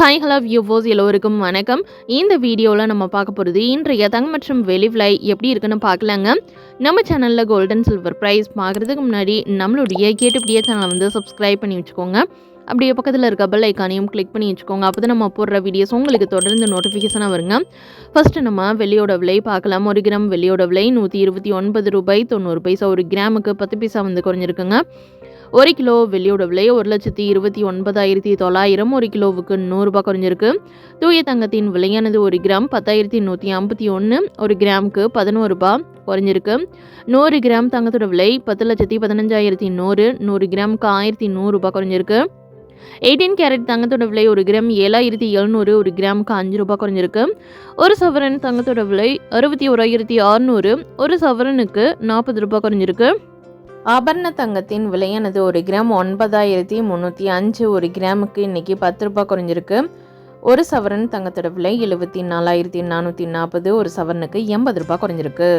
Hi hello வியூவோஸ் எல்லோருக்கும் வணக்கம். இந்த வீடியோவில் நம்ம பார்க்க போகிறது இன்றைய தங்கம் மற்றும் வெளி விலை எப்படி இருக்குன்னு பார்க்கலாங்க. நம்ம சேனலில் கோல்டன் சில்வர் ப்ரைஸ் பார்க்குறதுக்கு முன்னாடி நம்மளுடைய கேட்டுப்படியே சேனலை வந்து சப்ஸ்கிரைப் பண்ணி வச்சுக்கோங்க. அப்படியே பக்கத்தில் இருக்க பெல் ஐக்கானையும் கிளிக் பண்ணி வச்சுக்கோங்க. அப்போ தான் நம்ம போடுற வீடியோஸ் உங்களுக்கு தொடர்ந்து நோட்டிஃபிகேஷனாக வருங்க. ஃபஸ்ட்டு நம்ம வெள்ளியோட விலை பார்க்கலாம். ஒரு கிராம் வெள்ளியோட விலை நூற்றி இருபத்தி ஒன்பது ரூபாய் தொண்ணூறு பைசா. ஒரு கிராமுக்கு பத்து பைசா வந்து குறைஞ்சிருக்குங்க. ஒரு கிலோ வெள்ளியோட விலை ஒரு லட்சத்தி இருபத்தி ஒன்பதாயிரத்தி தொள்ளாயிரம். ஒரு கிலோவுக்கு நூறுரூபா குறைஞ்சிருக்கு. தூய தங்கத்தின் விலையானது ஒரு கிராம் பத்தாயிரத்தி நூற்றி ஐம்பத்தி ஒன்று ஒரு கிராமுக்கு பதினோரு ரூபாய் குறைஞ்சிருக்கு. நூறு கிராம் தங்கத்தோட விலை பத்து லட்சத்தி பதினஞ்சாயிரத்தி நூறு. நூறு கிராமுக்கு ஆயிரத்தி நூறுரூபா குறைஞ்சிருக்கு. எயிட்டீன் கேரட் தங்கத்தோட விலை ஒரு கிராம் ஏழாயிரத்தி எழுநூறு. ஒரு கிராமுக்கு அஞ்சு ரூபாய் குறைஞ்சிருக்கு. ஒரு சவரன் தங்கத்தோட விலை அறுபத்தி ஓராயிரத்தி அறுநூறு. ஒரு சவரனுக்கு நாற்பது ரூபாய் குறைஞ்சிருக்கு. ஆபரண தங்கத்தின் விலையானது ஒரு கிராம் ஒன்பதாயிரத்தி முந்நூற்றி அஞ்சு ஒரு கிராமுக்கு இன்றைக்கி பத்து ரூபாய் குறைஞ்சிருக்கு. ஒரு சவரன் தங்கத்தோட விலை எழுபத்தி நாலாயிரத்தி நானூற்றி நாற்பது ஒரு சவரனுக்கு எண்பது ரூபாய் குறைஞ்சிருக்கு.